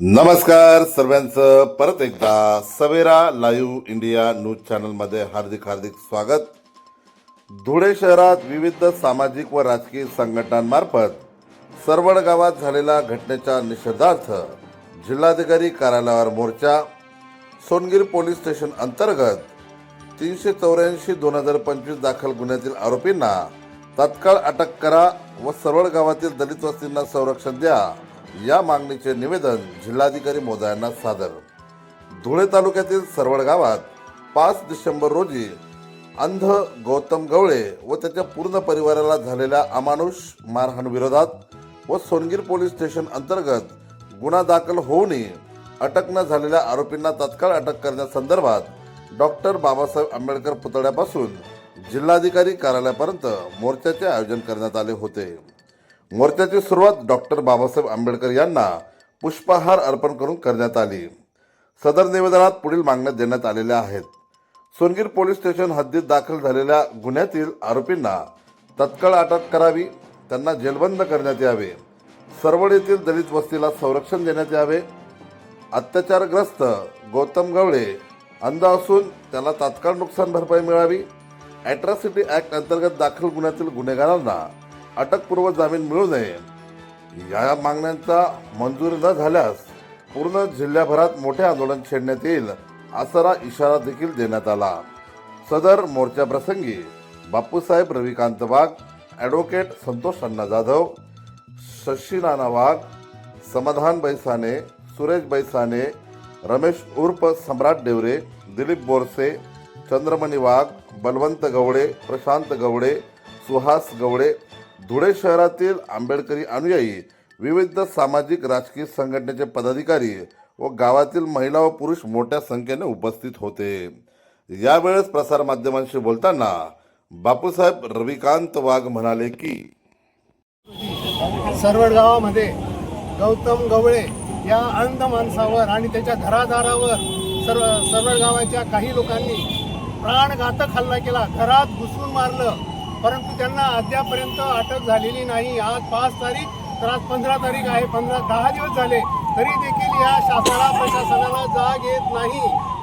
नमस्कार सर्वांचं. परत एकदा सवेरा लाईव्ह इंडिया न्यूज चॅनलमध्ये हार्दिक हार्दिक स्वागत. धुळे शहरात विविध सामाजिक व राजकीय संघटनांमार्फत सरवण गावात झालेल्या घटनेच्या निषेधार्थ जिल्हाधिकारी कार्यालयावर मोर्चा सोनगीर पोलीस स्टेशन अंतर्गत तीनशे चौऱ्याऐंशी दोन हजार पंचवीस दाखल गुन्ह्यातील आरोपींना तात्काळ अटक करा व सरवळ गावातील दलित वस्तींना संरक्षण द्या. या मागणीचे निवेदन जिल्हाधिकारी मोदयांना सादर. धुळे तालुक्यातील सरवड गावात पाच डिसेंबर रोजी अंध गौतम गवळे व त्याच्या पूर्ण परिवाराला झालेल्या अमानुष मारहाणविरोधात व सोनगीर पोलीस स्टेशन अंतर्गत गुन्हा दाखल होऊनही अटक न झालेल्या आरोपींना तत्काळ अटक करण्यासंदर्भात डॉक्टर बाबासाहेब आंबेडकर पुतळ्यापासून जिल्हाधिकारी कार्यालयापर्यंत मोर्चाचे आयोजन करण्यात आले होते. मोर्चाची सुरुवात डॉक्टर बाबासाहेब आंबेडकर यांना पुष्पहार अर्पण करून करण्यात आली. सदर निवेदनात पुढील मागण्या देण्यात आलेल्या आहेत. सोनगीर पोलीस स्टेशन हद्दीत दाखल झालेल्या गुन्ह्यातील आरोपींना तत्काळ अटक करावी त्यांना जेलबंद करण्यात यावे. सरवड येथील दलित वस्तीला संरक्षण देण्यात यावे. अत्याचारग्रस्त गौतम गवळे अंध असून त्याला तात्काळ नुकसान भरपाई मिळावी. ॲट्रॉसिटी ॲक्ट अंतर्गत दाखल गुन्ह्यातील गुन्हेगारांना अटकपूर्व जामीन मिळू नये. या मागण्यांचा मंजूर न झाल्यास पूर्ण जिल्ह्याभरात मोठे आंदोलन छेडण्यात येईल असा इशारा देखील देण्यात आला. सदर मोर्चा प्रसंगी बापूसाहेब रविकांत वाघ ॲडव्होकेट संतोष अण्णा जाधव शशी नाना वाघ समाधान बैसाने सुरेश बैसाने रमेश उर्फ सम्राट डेवरे दिलीप बोरसे चंद्रमणी वाघ बलवंत गवडे प्रशांत गवडे सुहास गवडे धुळे शहरातील आंबेडकरी अनुयायी विविध सामाजिक राजकीय संघटनेचे पदाधिकारी व गावातील महिला व पुरुष मोठ्या संख्येने उपस्थित होते. यावेळेस प्रसारमाध्यमांशी बोलताना बापूसाहेब रविकांत वाघ म्हणाले की सरवड गावामध्ये गौतम गवळे या अंध माणसावर आणि त्याच्या घरादारावर सर्व सरवड गावाच्या काही लोकांनी प्राणघातक हल्ला केला. घरात घुसून मारलं. परंतु त्यांना अद्यापर्यंत अटक झालेली नाही. आज पाच तारीख तर आज पंधरा तारीख आहे. पंधरा दहा दिवस झाले तरी देखील या शासनाला प्रशासनाला जाग येत नाही.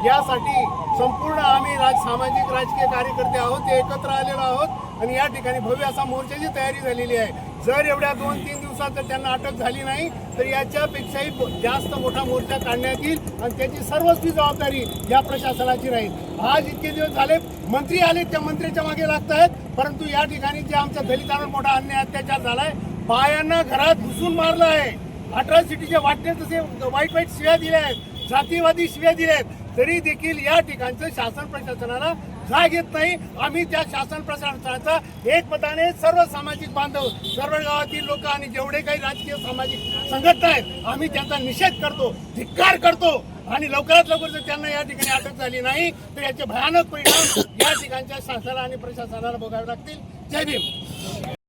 यासाठी संपूर्ण आम्ही राज सामाजिक राजकीय कार्यकर्ते आहोत ते एकत्र आलेलो आहोत. आणि या ठिकाणी भव्य असा मोर्चाची तयारी झालेली आहे. जर एवढ्या दोन तीन दिवसात जर त्यांना अटक झाली नाही तर याच्यापेक्षाही जास्त मोठा मोर्चा काढण्यात येईल आणि त्याची सर्वस्वी जबाबदारी या प्रशासनाची राहील. आज इतके दिवस झाले मंत्री आले त्या मंत्र्याच्या मागे लागत आहेत परंतु या ठिकाणी जे आमच्या दलितांवर मोठा अन्याय अत्याचार झालाय बायांना घरात घुसून मारलं आहे अठरा सिटीचे वाटणे तसे वाईट वाईट शिव्या दिल्या आहेत जातीवादी शिव्या दिल्या आहेत तरी देखील या ठिकाणचं शासन प्रशासनाला जाग येत नाही. आम्ही त्या शासन प्रशासनाचा एकमताने सर्व सामाजिक बांधव सर्व गावातील लोक आणि जेवढे काही राजकीय सामाजिक संघटना आहेत आम्ही त्यांचा निषेध करतो धिक्कार करतो. आणि लवकरात लवकर जर त्यांना या ठिकाणी अटक झाली नाही तर याचे भयानक परिणाम या ठिकाणच्या शासनाला आणि प्रशासनाला बघावे लागतील. जय भीम.